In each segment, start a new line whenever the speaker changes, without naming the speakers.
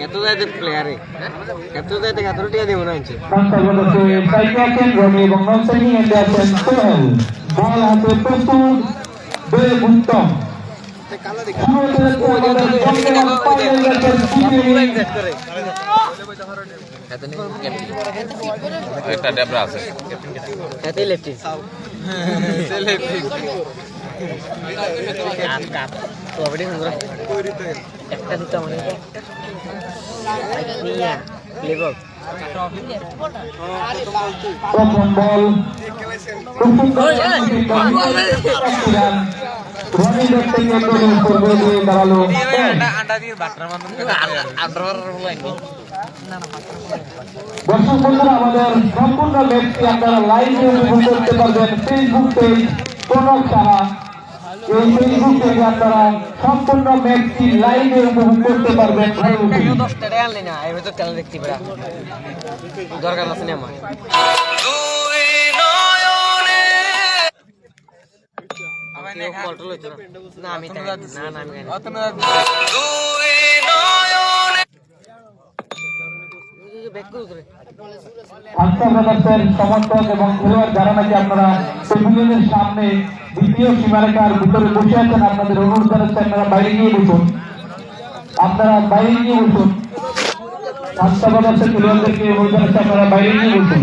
এত যাইতে প্লেয়ারে এত যাইতে এত টিয়া দেবো না
আছেন এবং নন সাইকিং বল
একটা ডেবরা আছে।
এতই লেফটি কাপ। কাপ একটা দুটো মানে নিয়া। প্লেবক।
প্রথম বল। রনি দত্তের উপর বল দিয়ে দাঁড়াল। দর্শক বন্ধুরা, আমাদের সম্পূর্ণ ম্যাচটি আপনারা লাইভে উপভোগ করতে পারবেন। Facebook page Pranab Saha. এই ফেসবুক পেজে আপনারা সম্পূর্ণ
দরকার আছে না আমার? না। না আমি না না আমি
ব্রাদার্সের সমর্থক এবং খেলোয়াড় যারা নাকি আপনারা প্যাভিলিয়নের সামনে দ্বিতীয় সীমারেখার ভিতরে বসে আছেন আপনাদের অনুরোধ জানাচ্ছি আপনারা বাইরে গিয়ে বসুন। আপনারা বাইরে গিয়ে বসুন। আস্থা খেলোয়াড়দেরকে অনুরোধ জানাচ্ছি আপনারা বাইরে গিয়ে বসুন।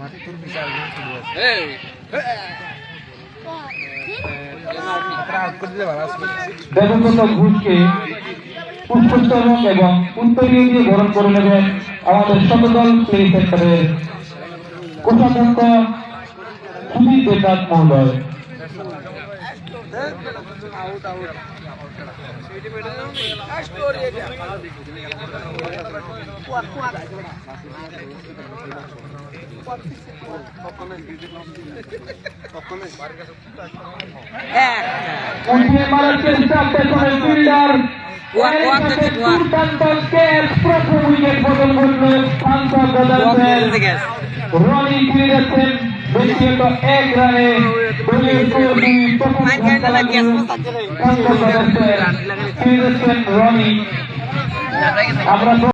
আমার তোর বিশাল ছোট আছে
দেবব্রত ঘোষকে পুষ্পস্তবক এবং উত্তরীয় দিয়ে বরণ করে নেবেন আমাদের শতদল প্লে সেন্টারের কোষাধ্যক্ষ সুদীপ দেবনাথ মহোদয়। উঠিয়ে মারার চেষ্টা পেছনের ফিল্ডার প্রথম উইকেট বদল করলেন ফ্রান্সা ব্রাদার্সের রনি ফিরে যাচ্ছেন ব্যক্তিগত এক রানে দলীয় আমরা